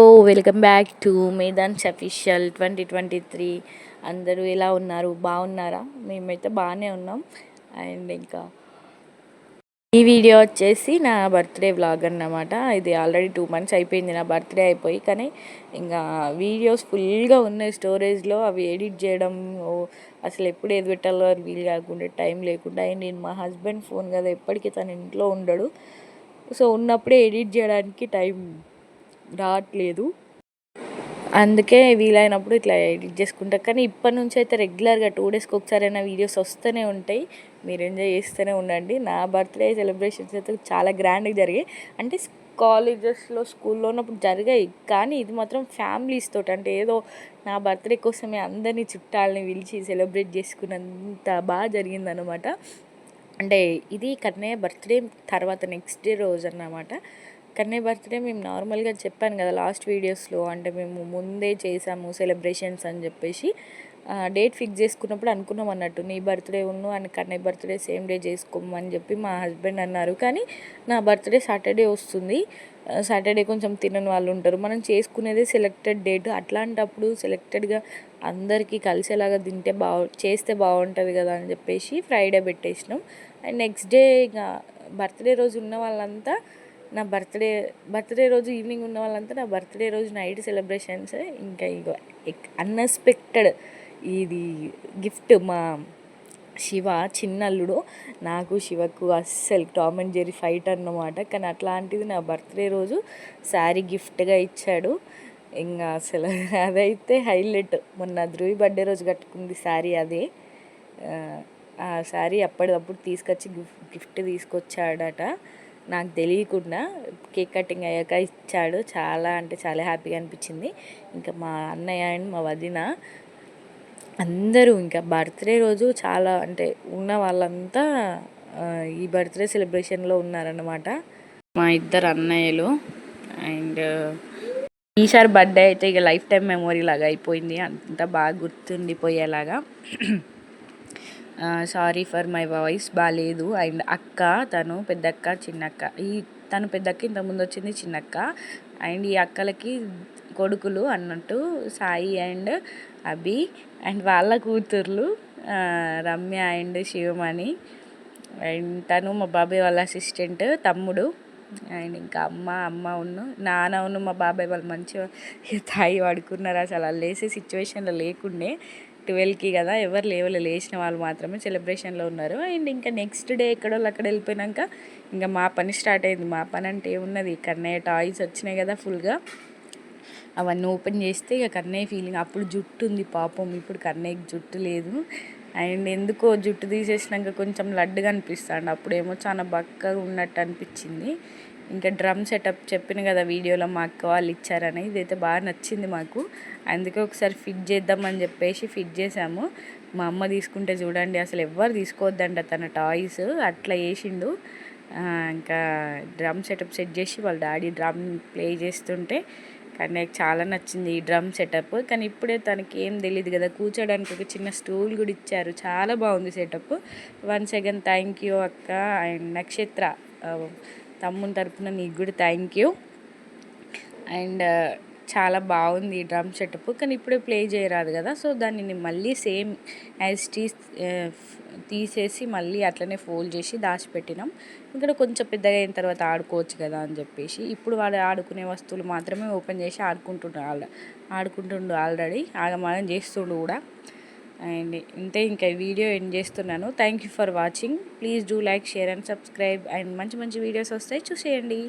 Oh welcome back to మేదాన్స్ official twenty twenty three అందరూ ఎలా ఉన్నారు? బాగున్నారా? మేమైతే బాగానే ఉన్నాం. అండ్ ఇంకా ఈ వీడియో వచ్చేసి నా బర్త్డే వ్లాగ్ అన్నమాట. ఇది ఆల్రెడీ టూ మంత్స్ అయిపోయింది నా బర్త్డే అయిపోయి. కానీ ఇంకా వీడియోస్ ఫుల్గా ఉన్నాయి స్టోరేజ్లో. అవి ఎడిట్ చేయడం అసలు ఎప్పుడు ఏది పెట్టాలో వీలు కాకుండా టైం లేకుండా. అండ్ నేను మా హస్బెండ్ ఫోన్ కదా ఎప్పటికీ తను ఇంట్లో ఉండడు. సో ఉన్నప్పుడే ఎడిట్ చేయడానికి టైం రావట్లేదు అందుకే వీలైనప్పుడు ఇట్లా ఎడిట్ చేసుకుంటా. కానీ ఇప్పటి నుంచి అయితే రెగ్యులర్గా టూ డేస్కి ఒకసారి అయినా వీడియోస్ వస్తూనే ఉంటాయి. మీరు ఎంజాయ్ చేస్తూనే ఉండండి. నా బర్త్డే సెలబ్రేషన్స్ అయితే చాలా గ్రాండ్గా జరిగాయి. అంటే కాలేజెస్లో స్కూల్లో ఉన్నప్పుడు జరిగాయి. కానీ ఇది మాత్రం ఫ్యామిలీస్ తోటి అంటే ఏదో నా బర్త్డే కోసమే అందరినీ చుట్టాలని పిలిచి సెలబ్రేట్ చేసుకున్నంత బాగా జరిగిందనమాట అంటే ఇది కన్నయ్య బర్త్డే తర్వాత నెక్స్ట్ డే రోజు అన్నమాట. కన్నయ్య బర్త్డే మేము నార్మల్గా చెప్పాను కదా లాస్ట్ వీడియోస్లో అంటే మేము ముందే చేసాము సెలబ్రేషన్స్ అని చెప్పేసి డేట్ ఫిక్స్ చేసుకున్నప్పుడు అనుకున్నాం అన్నట్టు నీ బర్త్డే ఉన్ను అని కన్నయ్య బర్త్డే సేమ్ డే చేసుకోమని చెప్పి మా హస్బెండ్ అన్నారు. కానీ నా బర్త్డే సాటర్డే వస్తుంది. సాటర్డే కొంచెం తినని వాళ్ళు ఉంటారు. మనం చేసుకునేది సెలెక్టెడ్ డేట్. అట్లాంటప్పుడు సెలెక్టెడ్గా అందరికీ కలిసేలాగా తింటే బాగు చేస్తే బాగుంటుంది కదా అని చెప్పేసి ఫ్రైడే పెట్టేసినాం. అండ్ నెక్స్ట్ డే ఇక బర్త్డే రోజు ఉన్న వాళ్ళంతా నా బర్త్డే బర్త్డే రోజు ఈవినింగ్ ఉన్న వాళ్ళంతా నా బర్త్డే రోజు నైట్ సెలబ్రేషన్స్ ఇంకా ఇగో అన్ఎక్స్పెక్టెడ్ ఇది గిఫ్ట్ మా శివ చిన్నల్లుడు నాకు శివకు అస్సలు టామ్ అండ్ జెరీ ఫైట్ అన్నమాట. కానీ అట్లాంటిది నా బర్త్డే రోజు శారీ గిఫ్ట్గా ఇచ్చాడు. ఇంకా అసలు అదైతే హైలైట్. మొన్న ధ్రువి బర్త్డే రోజు కట్టుకుంది శారీ అదే. ఆ శారీ అప్పటికప్పుడు తీసుకొచ్చి గిఫ్ట్ తీసుకొచ్చాడట. నాకు తెలియకుండా కేక్ కటింగ్ అయ్యాక ఇచ్చాడు. చాలా అంటే చాలా హ్యాపీగా అనిపించింది. ఇంకా మా అన్నయ్య అండ్ మా వదిన అందరూ ఇంకా బర్త్డే రోజు చాలా అంటే ఉన్న వాళ్ళంతా ఈ బర్త్డే సెలబ్రేషన్లో ఉన్నారన్నమాట. మా ఇద్దరు అన్నయ్యలు అండ్ ఈసారి బర్త్డే అయితే ఇక లైఫ్ టైం మెమొరీ లాగా అయిపోయింది. అంత బాగా గుర్తుండిపోయేలాగా. సారీ ఫర్ మై వాయిస్ బాగాలేదు అండ్ అక్క తను పెద్దక్క చిన్నక్క. ఈ తను పెద్దక్క ఇంతకుముందు వచ్చింది చిన్నక్క. అండ్ ఈ అక్కలకి కొడుకులు అన్నట్టు సాయి అండ్ అభి అండ్ వాళ్ళ కూతుర్లు రమ్య అండ్ శివమణి. అండ్ తను మా బాబాయ్ వాళ్ళ అసిస్టెంట్ తమ్ముడు. అండ్ ఇంకా అమ్మ అమ్మ ఉన్ను నాన్న ఉన్ను మా బాబాయ్ వాళ్ళు మంచిగా తాయి పడుకున్నారు. అసలు వాళ్ళు లేసే సిచ్యువేషన్లో లేకుండే. ట్వెల్వ్కి కదా ఎవరు లేవలే లేచిన వాళ్ళు మాత్రమే సెలబ్రేషన్లో ఉన్నారు. అండ్ ఇంకా నెక్స్ట్ డే ఎక్కడో అక్కడ వెళ్ళిపోయినాక ఇంకా మా పని స్టార్ట్ అయింది. మా పని అంటే ఏమున్నది? కన్నయ్య టాయ్స్ వచ్చినాయి కదా ఫుల్గా. అవన్నీ ఓపెన్ చేస్తే ఇక కన్నయ్య ఫీలింగ్ అప్పుడు జుట్టు ఉంది పాపం. ఇప్పుడు కన్నయ్యకి జుట్టు లేదు. అండ్ ఎందుకో జుట్టు తీసేసినాక కొంచెం లడ్డుగా అనిపిస్తాడు అప్పుడేమో చాలా బక్కగా ఉన్నట్టు అనిపించింది. ఇంకా డ్రమ్ సెటప్ చెప్పిన కదా వీడియోలో మా అక్క వాళ్ళు ఇచ్చారని. ఇదైతే బాగా నచ్చింది మాకు. అందుకే ఒకసారి ఫిట్ చేద్దామని చెప్పేసి ఫిట్ చేసాము మా అమ్మ తీసుకుంటే చూడండి అసలు ఎవ్వరు తీసుకోవద్దంట తన టాయ్స్. అట్లా వేసిండు ఇంకా డ్రమ్ సెటప్ సెట్ చేసి వాళ్ళ డాడీ డ్రమ్ ప్లే చేస్తుంటే కానీ నాకు చాలా నచ్చింది ఈ డ్రమ్ సెటప్. కానీ ఇప్పుడే తనకి ఏం తెలియదు కదా కూర్చోడానికి ఒక చిన్న స్టూల్ కూడా ఇచ్చారు. చాలా బాగుంది setup. One second thank you అక్క అండ్ నక్షత్ర తమ్ముని తరపున నీకు కూడా థ్యాంక్ యూ అండ్ చాలా బాగుంది ఈ డ్రమ్ సెటప్. కానీ ఇప్పుడే ప్లే చేయరాదు కదా. సో దాన్ని మళ్ళీ సేమ్ యాజ్ టీస్ తీసేసి మళ్ళీ అట్లనే ఫోల్డ్ చేసి దాచిపెట్టినాం. ఇక్కడ కొంచెం పెద్దగా అయిన తర్వాత ఆడుకోవచ్చు కదా అని చెప్పేసి. ఇప్పుడు వాడు ఆడుకునే వస్తువులు మాత్రమే ఓపెన్ చేసి ఆడుకుంటుండ్రు ఆడుకుంటుండు ఆల్రెడీ ఆగమాగం చేస్తుండు కూడా. అండ్ ఇంతే ఇంకా వీడియో ఎండ్ చేస్తున్నాను. Thank you for watching please do like share and subscribe and మంచి మంచి వీడియోస్ వస్తాయి. చూసేయండి.